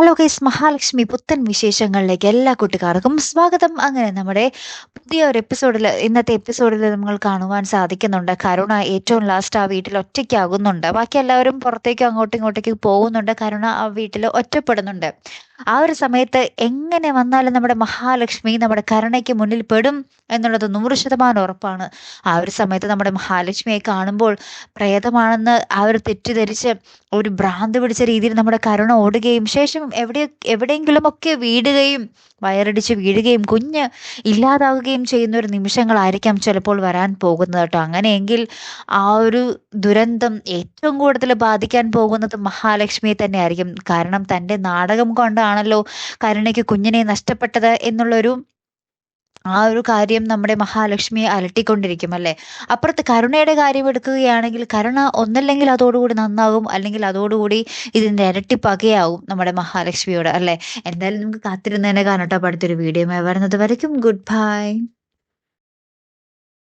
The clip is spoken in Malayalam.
ഹലോ ഗൈസ് മഹാലക്ഷ്മി പുത്തൻ വിശേഷങ്ങളിലേക്ക് എല്ലാ കൂട്ടുകാർക്കും സ്വാഗതം. അങ്ങനെ നമ്മുടെ പുതിയ ഒരു എപ്പിസോഡിൽ ഇന്നത്തെ എപ്പിസോഡിൽ നമ്മൾ കാണുവാൻ സാധിക്കുന്നുണ്ട്. കരുണ ഏറ്റവും ലാസ്റ്റ് ആ വീട്ടിൽ ഒറ്റയ്ക്കാകുന്നുണ്ട്. ബാക്കി എല്ലാവരും പുറത്തേക്ക് അങ്ങോട്ടും ഇങ്ങോട്ടേക്ക് പോകുന്നുണ്ട്. കരുണ ആ വീട്ടിൽ ഒറ്റപ്പെടുന്നുണ്ട്. ആ ഒരു സമയത്ത് എങ്ങനെ വന്നാലും നമ്മുടെ മഹാലക്ഷ്മി നമ്മുടെ കരുണയ്ക്ക് മുന്നിൽ പെടും എന്നുള്ളത് നൂറ് ശതമാനം ഉറപ്പാണ്. ആ ഒരു സമയത്ത് നമ്മുടെ മഹാലക്ഷ്മിയെ കാണുമ്പോൾ പ്രേതമാണെന്ന് ആ ഒരു തെറ്റിദ്ധരിച്ച് ഒരു ഭ്രാന്ത് പിടിച്ച രീതിയിൽ നമ്മുടെ കരുണ ഓടുകയും ശേഷം എവിടെ എവിടെയെങ്കിലുമൊക്കെ വീടുകയും വയറടിച്ച് വീഴുകയും കുഞ്ഞ് ഇല്ലാതാവുകയും ചെയ്യുന്ന ഒരു നിമിഷങ്ങളായിരിക്കാം ചിലപ്പോൾ വരാൻ പോകുന്നത് കേട്ടോ. അങ്ങനെയെങ്കിൽ ആ ഒരു ദുരന്തം ഏറ്റവും കൂടുതൽ ബാധിക്കാൻ പോകുന്നത് മഹാലക്ഷ്മിയെ തന്നെ ആയിരിക്കും കാരണം തന്റെ നാടകം കൊണ്ടാണല്ലോ കരുണയ്ക്ക് കുഞ്ഞിനെ നഷ്ടപ്പെട്ടത് എന്നുള്ളൊരു ആ ഒരു കാര്യം നമ്മുടെ മഹാലക്ഷ്മിയെ അലട്ടിക്കൊണ്ടിരിക്കും അല്ലേ? അപ്പുറത്ത് കരുണയുടെ കാര്യം എടുക്കുകയാണെങ്കിൽ കരുണ ഒന്നല്ലെങ്കിൽ അതോടുകൂടി നന്നാകും അല്ലെങ്കിൽ അതോടുകൂടി ഇതിന്റെ ഇരട്ടി പകയാവും നമ്മുടെ മഹാലക്ഷ്മിയോട് അല്ലേ? എന്തായാലും നമുക്ക് കാത്തിരുന്നതിനെ കാണട്ടോ അടുത്തൊരു വീഡിയോ വരുന്നത് വരയ്ക്കും. Good bye